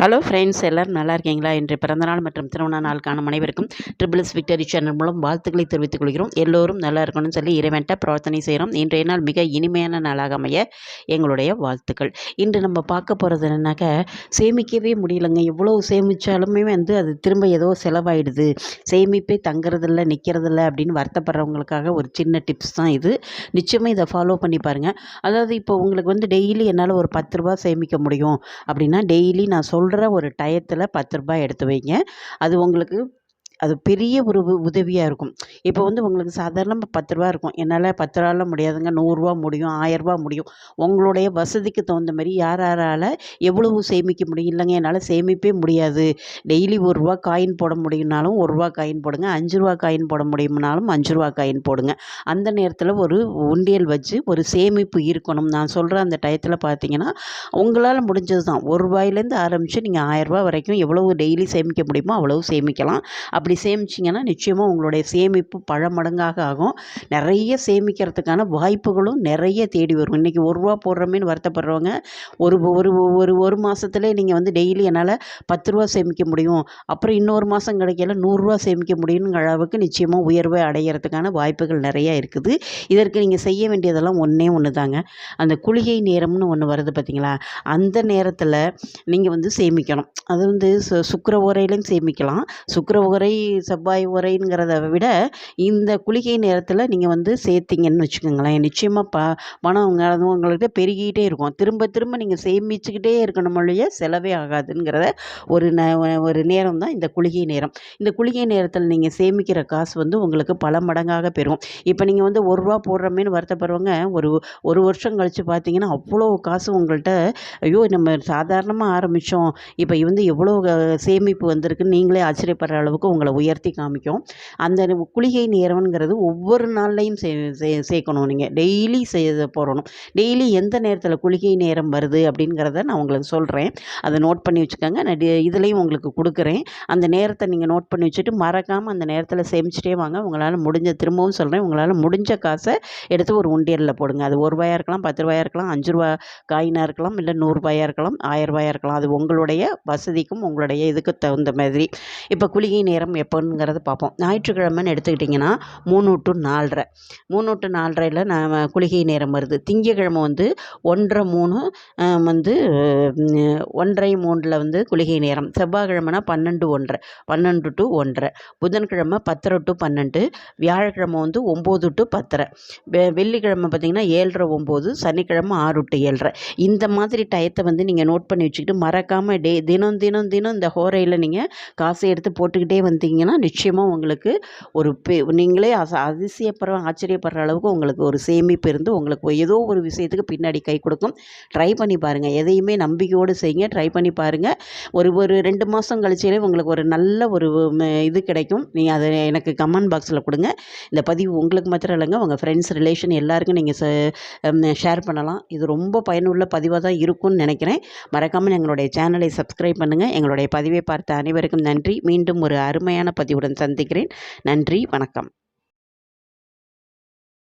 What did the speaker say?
Hello friends எல்லோரும் நல்லா இருக்கீங்களா? இன்று பிறந்தநாள் மற்றும் திருமண நாளுக்கான அனைவருக்கும் ட்ரிபிள் ட்ரிபிள்ஸ் விக்டரி சேனல் மூலம் வாழ்த்துக்களை தெரிவித்துக் கொள்கிறோம். எல்லோரும் நல்லா இருக்கணும்னு சொல்லி இறைவன்ட்ட பிரார்த்தனை செய்கிறோம். இன்றைய நாள் மிக இனிமையான நாளாக அமைய எங்களுடைய வாழ்த்துக்கள். இன்று நம்ம பார்க்க போகிறது என்னன்னாக்க சேமிக்கவே முடியலைங்க. எவ்வளோ சேமித்தாலுமே வந்து அது திரும்ப ஏதோ செலவாயிடுது. சேமிப்பே தங்குறதில்ல நிற்கிறதில்ல அப்படின்னு வருத்தப்படுறவங்களுக்காக ஒரு சின்ன டிப்ஸ் தான் இது. நிச்சயமாக இதை ஃபாலோ பண்ணி பாருங்கள் அதாவது இப்போ உங்களுக்கு வந்து டெய்லி என்னால் ஒரு பத்து ரூபா சேமிக்க முடியும் அப்படின்னா டெய்லி நான் சொல்கிற ஒரு டயத்தில் பத்து ரூபாய் எடுத்து வைங்க. அது உங்களுக்கு அது பெரிய ஒரு உ உதவியாக இருக்கும். இப்போ வந்து உங்களுக்கு சாதாரணமாக பத்து ரூபா இருக்கும். என்னால் பத்து ரூபால முடியாதுங்க. நூறுரூவா முடியும். ஆயரூபா முடியும். உங்களுடைய வசதிக்கு தகுந்த மாதிரி யார் யாரால் எவ்வளவு சேமிக்க முடியும்? இல்லைங்க என்னால் சேமிப்பே முடியாது. டெய்லி ஒரு ரூபா காயின் போட முடியும்னாலும் ஒரு ரூபா காயின் போடுங்க. அஞ்சு ரூபா காயின் போட முடியும்னாலும் அஞ்சு ரூபா காயின் போடுங்க. அந்த நேரத்தில் ஒரு உண்டியல் வச்சு ஒரு சேமிப்பு இருக்கணும். நான் சொல்கிற அந்த டயத்தில் பார்த்தீங்கன்னா உங்களால் முடிஞ்சது தான் ஒரு ரூபாயிலேருந்து ஆரம்பித்து நீங்கள் ஆயரூபா வரைக்கும் எவ்வளவு டெய்லி சேமிக்க முடியுமோ அவ்வளவு சேமிக்கலாம். அப்படி அப்படி சேமிச்சிங்கன்னா நிச்சயமாக உங்களுடைய சேமிப்பு பல மடங்காக ஆகும். நிறைய சேமிக்கிறதுக்கான வாய்ப்புகளும் நிறைய தேடி வரும். இன்றைக்கி ஒரு ரூபா போடுறோமேன்னு வருத்தப்படுறவங்க ஒரு ஒரு ஒரு ஒரு மாதத்துலேயே நீங்கள் வந்து டெய்லி என்னால் பத்து ரூபா சேமிக்க முடியும். அப்புறம் இன்னொரு மாதம் கிடைக்கல நூறுரூவா சேமிக்க முடியுங்கிற அளவுக்கு நிச்சயமாக உயர்வை அடையிறதுக்கான வாய்ப்புகள் நிறையா இருக்குது. இதற்கு நீங்கள் செய்ய வேண்டியதெல்லாம் ஒன்றே ஒன்று தாங்க அந்த குளிகை நேரம்னு ஒன்று வருது பார்த்தீங்களா அந்த நேரத்தில் நீங்கள் வந்து சேமிக்கணும். அது வந்து சு சுக்கர உரையிலையும் சேமிக்கலாம். சுக்கர உரை செவ்வாய் உரைங்கிறத விட இந்த குளிகை நேரத்தில் நீங்கள் வந்து சேர்த்திங்கன்னு வச்சுக்கோங்களேன். நிச்சயமாக ப பணம் உங்க உங்கள்கிட்ட பெருகிக்கிட்டே இருக்கும். திரும்ப திரும்ப நீங்கள் சேமிச்சுக்கிட்டே இருக்கணும் ஒழிய செலவே ஆகாதுங்கிறத ஒரு ந ஒரு நேரம் தான் இந்த குளிகை நேரம். இந்த குளிகை நேரத்தில் நீங்கள் சேமிக்கிற காசு வந்து உங்களுக்கு பல மடங்காக பெறும். இப்போ நீங்கள் வந்து ஒரு ரூபா போடுறமேனு வருத்தப்படுறவங்க ஒரு ஒரு வருஷம் கழித்து பார்த்தீங்கன்னா அவ்வளோ காசு உங்கள்கிட்ட ஐயோ நம்ம சாதாரணமாக ஆரம்பித்தோம் இப்போ வந்து எவ்வளோ சேமிப்பு வந்திருக்குன்னு நீங்களே ஆச்சரியப்படுற அளவுக்கு உங்களை உயர்த்தி காமிக்கும். அந்த குளிகை நேரம்ங்கிறது ஒவ்வொரு நாள்லையும் சே சே சேர்க்கணும் நீங்கள் டெய்லி செய்ய போடணும். டெய்லி எந்த நேரத்தில் குளிகை நேரம் வருது அப்படிங்கிறத நான் உங்களுக்கு சொல்கிறேன் அதை நோட் பண்ணி வச்சுக்கோங்க. நான் இதுலேயும் உங்களுக்கு கொடுக்குறேன். அந்த நேரத்தை நீங்கள் நோட் பண்ணி வச்சுட்டு மறக்காமல் அந்த நேரத்தில் சேமிச்சிட்டே வாங்க. உங்களால் முடிஞ்ச திரும்பவும் சொல்கிறேன் உங்களால் முடிஞ்ச காசை எடுத்து ஒரு உண்டியலில் போடுங்க. அது ஒரு ரூபாயாக இருக்கலாம் பத்து ரூபாயாக இருக்கலாம் அஞ்சு ரூபா காயினாக இருக்கலாம் இல்லை நூறுரூபாயாக இருக்கலாம் ஆயிரம் ரூபாயாக இருக்கலாம். அது உங்களுடைய வசதிக்கும் உங்களுடைய இதுக்கு தகுந்த மாதிரி. இப்போ குளிகை நேரம் எப்போங்கிறத பார்ப்போம். ஞாயிற்றுக்கிழமைன்னு எடுத்துக்கிட்டிங்கன்னா மூணு டு நாலரை. மூணு டு நாலரையில் நான் குளிகை நேரம் வருது. திங்கக்கிழமை வந்து ஒன்றரை மூணு வந்து ஒன்றரை மூணில் வந்து குளிகை நேரம். செவ்வாய்க்கிழமைனா பன்னெண்டு ஒன்றரை பன்னெண்டு டு ஒன்றரை புதன்கிழமை பத்தரை டு பன்னெண்டு வியாழக்கிழமை வந்து ஒம்பது டு பத்தரை. வெ வெள்ளிக்கிழமை பார்த்திங்கன்னா ஏழரை ஒம்பது சனிக்கிழமை ஆறு டு ஏழரை. இந்த மாதிரி டயத்தை வந்து நீங்கள் நோட் பண்ணி வச்சுக்கிட்டு மறக்காமல் டே தினம் தினம் தினம் இந்த ஹோரையில் நீங்கள் காசை எடுத்து போட்டுக்கிட்டே வந்தீங்கன்னா நிச்சயமாக உங்களுக்கு ஒரு பெ நீங்களே அச அதிசயப்படுற ஆச்சரியப்படுற அளவுக்கு உங்களுக்கு ஒரு சேமிப்பு இருந்து உங்களுக்கு ஏதோ ஒரு விஷயத்துக்கு பின்னாடி கை கொடுக்கும். ட்ரை பண்ணி பாருங்கள் எதையுமே நம்பிக்கையோடு செய்யுங்க. ட்ரை பண்ணி பாருங்கள் ஒரு ஒரு ரெண்டு மாதம் கழிச்சாலே உங்களுக்கு ஒரு நல்ல ஒரு இது கிடைக்கும். நீங்கள் அதை எனக்கு கமெண்ட் பாக்ஸில் கொடுங்க. இந்த பதிவு உங்களுக்கு மாத்திரம் இல்லைங்க. உங்கள் ஃப்ரெண்ட்ஸ் ரிலேஷன் எல்லாருக்கும் நீங்கள் ஷேர் பண்ணலாம். இது ரொம்ப பயனுள்ள பதிவாக தான் இருக்கும்னு நினைக்கிறேன். மறக்காமல் எங்களுடைய சேனலை சப்ஸ்கிரைப் பண்ணுங்கள் எங்களுடைய பதிவை பார்த்த அனைவருக்கும் நன்றி. மீண்டும் ஒரு அருமையான பதிவுடன் சந்திக்கிறேன். நன்றி வணக்கம்.